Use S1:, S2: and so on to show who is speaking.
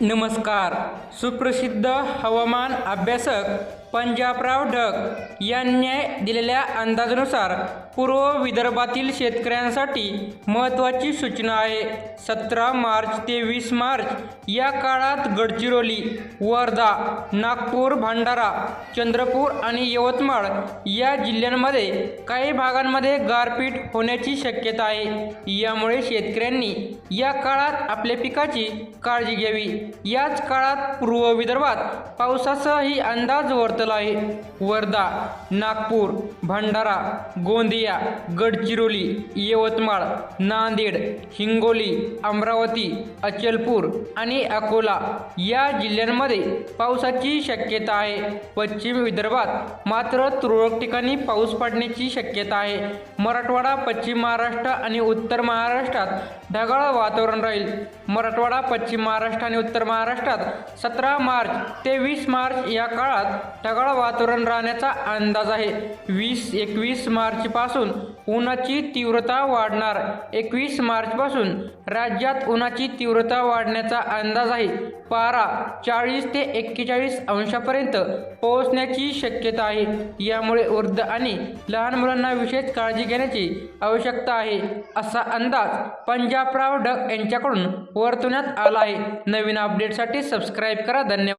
S1: नमस्कार. सुप्रसिद्ध हवामान अभ्यासक पंजाबराव ढग यांनी दिलेल्या अंदाजानुसार पूर्व विदर्भातील शेतकऱ्यांसाठी महत्त्वाची सूचना आहे. सतरा मार्च ते वीस मार्च या काळात गडचिरोली वर्धा नागपूर भंडारा चंद्रपूर आणि यवतमाळ या जिल्ह्यांमध्ये काही भागांमध्ये गारपीट होण्याची शक्यता आहे. यामुळे शेतकऱ्यांनी या काळात आपल्या पिकाची काळजी घ्यावी. याच काळात पूर्व विदर्भात पावसाचाही अंदाज वर्तला आहे वर्धा नागपूर भंडारा गोंदिया गडचिरोली यवतमाळ नांदेड हिंगोली अमरावती अचलपूर आणि अकोला या जिल्ह्यांमध्ये पावसाची शक्यता आहे. पश्चिम विदर्भात मात्र तुरळक ठिकाणी पाऊस पडण्याची शक्यता आहे. मराठवाडा पश्चिम महाराष्ट्र आणि उत्तर महाराष्ट्रात ढगाळ वातावरण राहील. मराठवाडा पश्चिम महाराष्ट्र आणि उत्तर महाराष्ट्रात सतरा मार्च ते वीस मार्च या काळात ढगाळ वातावरण राहण्याचा अंदाज आहे. वीस एकवीस मार्चपासून उन्हाची तीव्रता वाढणार. एकवीस मार्चपासून राज्यात उन्हाची तीव्रता वाढण्याचा अंदाज आहे. पारा चाळीस ते एक्केचाळीस अंशापर्यंत पोहोचण्याची शक्यता आहे. यामुळे वृद्ध आणि लहान मुलांना विशेष काळजी घेण्याची आवश्यकता आहे असा अंदाज पंजाबराव ढग यांच्याकडून वर्तवण्यात आला आहे. नवीन अपडेटसाठी सबस्क्राईब करा. धन्यवाद.